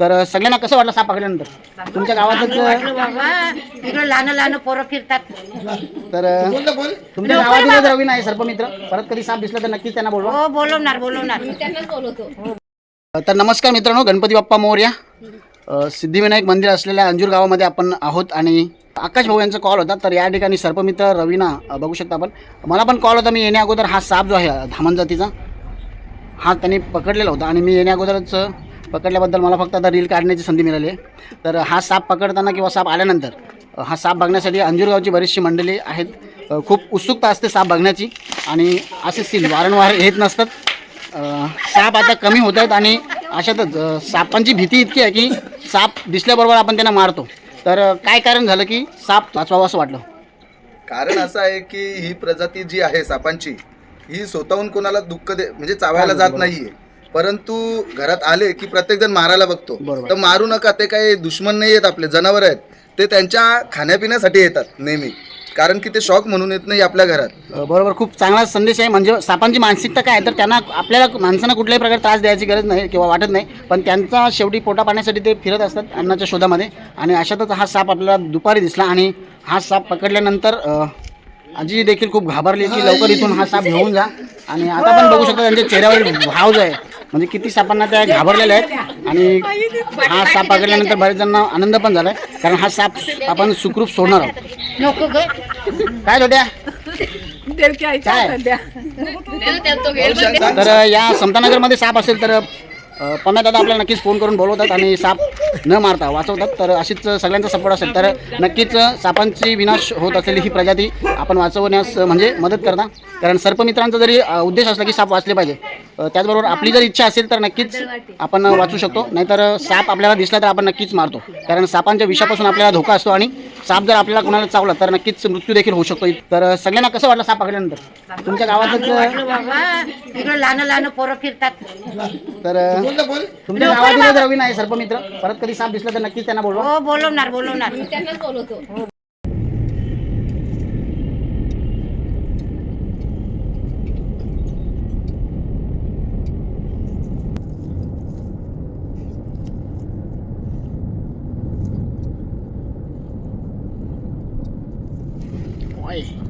तर सगळ्यांना कसं वाटलं साप पकडल्यानंतर? तुमच्या गावातच वाटलं बाबा. इकडे लहान लहान पोरं फिरतात. तर तुमच्या गावातीलच रवी नाही सर्पमित्र. परत कधी साप दिसला तर नक्कीच त्यांना बोलवा. हो बोलवणार बोलवणार. तर नमस्कार मित्रांनो गणपती बाप्पा मोर्या. अ, सिद्धिविनायक मंदिर असलेल्या अंजूर गावामध्ये आपण आहोत आणि आकाश भाऊ यांचा कॉल होता. तर या ठिकाणी सर्पमित्र रवीना अ, बघू शकता आपण. मला पण कॉल होता मी येण्या अगोदर हा साप जो आहे धामण जातीचा हा त्यांनी पकडलेला होता आणि मी येण्या अगोदरच पकडल्याबद्दल मला फक्त आता रील काढण्याची संधी मिळाली आहे. तर हा साप पकडताना किंवा साप आल्यानंतर हा साप बघण्यासाठी अंजूर गावची बरीचशी मंडळी आहेत. खूप उत्सुकता असते साप बघण्याची आणि असे सीन वारंवार येत नसतात. साप आता कमी होत आहेत आणि अशातच सापांची भीती इतकी आहे की साप दिसल्याबरोबर आपण त्यांना मारतो. तर काय कारण झालं की साप वाचवावं असं वाटलं? कारण असं आहे की ही प्रजाती जी आहे सापांची ही स्वतःहून कोणाला दुःख दे म्हणजे चावायला जात नाहीये. परंतु घरात आले की प्रत्येक जण मारायला बघतो. बरोबर. तर मारू नका ते काही दुश्मन नाही आहेत आपले जनावर आहेत. ते त्यांच्या खाण्यापिण्यासाठी येतात नेहमी. कारण की ते शॉक म्हणून येत नाही आपल्या घरात. बरोबर खूप चांगला संदेश आहे. म्हणजे सापांची मानसिकता काय आहे तर त्यांना आपल्याला माणसांना कुठल्याही प्रकारे त्रास द्यायची गरज नाही किंवा वाटत नाही. पण त्यांचा शेवटी पोटा पाण्यासाठी ते फिरत असतात अन्नाच्या शोधामध्ये. आणि अशातच हा साप आपल्याला दुपारी दिसला आणि हा साप पकडल्यानंतर आजी देखील खूप घाबरली की लवकर इथून हा साप घेऊन जा. आणि आता पण बघू शकता त्यांच्या चेहऱ्यावर भाव जो आहे. म्हणजे किती सापांना त्या घाबरलेल्या आहेत. आणि हा साप पकडल्यानंतर बरेच जणांना आनंद पण झाला आहे कारण हा साप आपण सुखरूप सोडणार आहोत. नको ग. काय होत्या काय? तर या समतानगरमध्ये साप असेल तर पम्या दादा आपल्याला नक्कीच फोन करून बोलवतात आणि साप न मारता वाचवतात. तर अशीच सगळ्यांचा सपोर्ट असेल तर नक्कीच सापांची विनाश होत असलेली ही प्रजाती आपण वाचवण्यास म्हणजे मदत करता कारण सर्पमित्रांचा जरी उद्देश असला की साप वाचले पाहिजे त्याचबरोबर आपली जर इच्छा असेल तर नक्कीच आपण वाचू शकतो. नाहीतर साप आपल्याला दिसला तर आपण नक्कीच मारतो. कारण सापांच्या विषापासून आपल्याला धोका असतो आणि साप जर आपल्याला कोणाला चावला तर नक्कीच मृत्यू देखील होऊ शकतो. तर सगळ्यांना कसं वाटलं साप पकडल्यानंतर? तुमच्या गावातच इकडे लहान लहान पोरं फिरतात. तर तुमच्या गावातीलच रवी नाही सर्पमित्र परत कधी साप दिसला तर नक्कीच त्यांना बोलवा. हो बोलवणार बोलवणार. Bye.